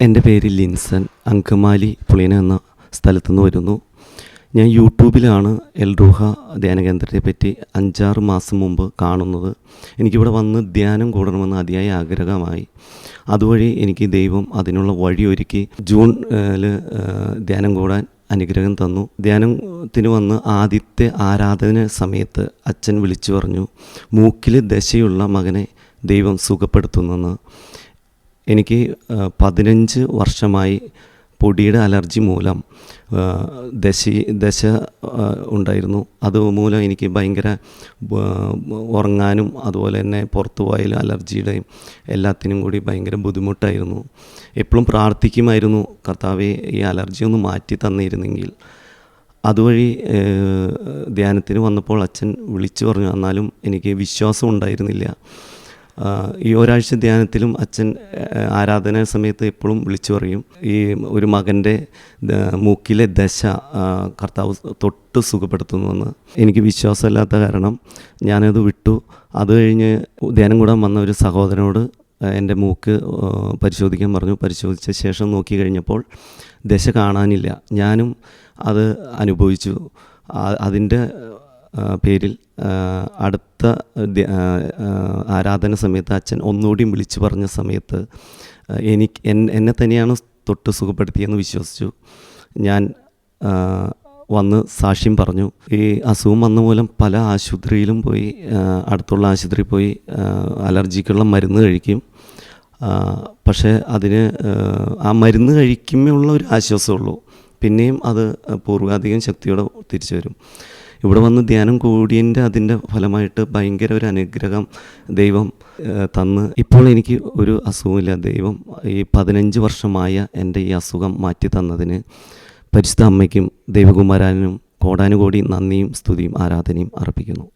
എന്റെ പേര് ലിൻസൺ അങ്കമാലി പുളിയന എന്ന സ്ഥലത്തു നിന്ന് വരുന്നു. ഞാൻ യൂട്യൂബിലാണ് എൽറൂഹ ധ്യാന കേന്ദ്രത്തെ പറ്റി അഞ്ചാറ് മാസം മുമ്പ് കാണുന്നത്. എനിക്കിവിടെ വന്ന് ധ്യാനം കൂടണമെന്ന് അതിയായ ആഗ്രഹമായി. അതുവഴി എനിക്ക് ദൈവം അതിനുള്ള വഴിയൊരുക്കി ജൂൺ ജൂണിൽ ധ്യാനം കൂടാൻ അനുഗ്രഹം തന്നു. ധ്യാനത്തിന് വന്ന് ആദ്യത്തെ ആരാധന സമയത്ത് അച്ഛൻ വിളിച്ചു പറഞ്ഞു മൂക്കിൽ ദശയുള്ള മകനെ ദൈവം സുഖപ്പെടുത്തുന്നെന്ന്. എനിക്ക് പതിനഞ്ച് വർഷമായി പൊടിയുടെ അലർജി മൂലം ദശി ദശ ഉണ്ടായിരുന്നു. അതുമൂലം എനിക്ക് ഭയങ്കര ഉറങ്ങാനും അതുപോലെ തന്നെ പുറത്തു പോയാലും അലർജിയുടെയും എല്ലാത്തിനും കൂടി ഭയങ്കര ബുദ്ധിമുട്ടായിരുന്നു. എപ്പോഴും പ്രാർത്ഥിക്കുമായിരുന്നു കർത്താവെ ഈ അലർജി ഒന്ന് മാറ്റി തന്നിരുന്നെങ്കിൽ. അതുവഴി ധ്യാനത്തിന് വന്നപ്പോൾ അച്ഛൻ വിളിച്ചു പറഞ്ഞു എന്നാലും എനിക്ക് വിശ്വാസം ഉണ്ടായിരുന്നില്ല. ഈ ഒരാഴ്ച ധ്യാനത്തിലും അച്ഛൻ ആരാധന സമയത്ത് എപ്പോഴും വിളിച്ചു പറയും. ഈ ഒരു മകന്റെ മൂക്കിലെ ദശ കർത്താവ് തൊട്ട് സുഖപ്പെടുത്തുന്നുവെന്ന്. എനിക്ക് വിശ്വാസമില്ലാത്ത കാരണം ഞാനത് വിട്ടു. അത് കഴിഞ്ഞ് ധ്യാനം കൂടാൻ വന്ന ഒരു സഹോദരനോട് എന്റെ മൂക്ക് പരിശോധിക്കാൻ പറഞ്ഞു. പരിശോധിച്ച ശേഷം നോക്കി കഴിഞ്ഞപ്പോൾ ദശ കാണാനില്ല. ഞാനും അത് അനുഭവിച്ചു. അതിന്റെ പേരിൽ അടുത്ത ആരാധന സമയത്ത് അച്ഛൻ ഒന്നുകൂടിയും വിളിച്ചു പറഞ്ഞ സമയത്ത് എനിക്ക് എന്നെ തന്നെയാണ് തൊട്ട് സുഖപ്പെടുത്തിയെന്ന് വിശ്വസിച്ചു. ഞാൻ വന്ന് സാക്ഷ്യം പറഞ്ഞു. ഈ അസുഖം വന്ന മൂലം പല ആശുപത്രിയിലും പോയി അടുത്തുള്ള ആശുപത്രിയിൽ പോയി അലർജിക്കുള്ള മരുന്ന് കഴിക്കും. പക്ഷേ അതിന് ആ മരുന്ന് കഴിക്കുമ്പോഴുള്ള ഒരു ആശ്വാസമുള്ളൂ. പിന്നെയും അത് പൂർവാധികം ശക്തിയോടെ തിരിച്ചു വരും. ഇവിടെ വന്ന് ധ്യാനം കൂടിയതിന്റെ അതിന്റെ ഫലമായിട്ട് ഭയങ്കര ഒരു അനുഗ്രഹം ദൈവം തന്ന്. ഇപ്പോൾ എനിക്ക് ഒരു അസുഖമില്ല. ദൈവം ഈ പതിനഞ്ച് വർഷമായ എന്റെ ഈ അസുഖം മാറ്റി തന്നതിന് പരിശുദ്ധ അമ്മയ്ക്കും ദൈവകുമാരാനും കോടാനുകോടി നന്ദിയും സ്തുതിയും ആരാധനയും അർപ്പിക്കുന്നു.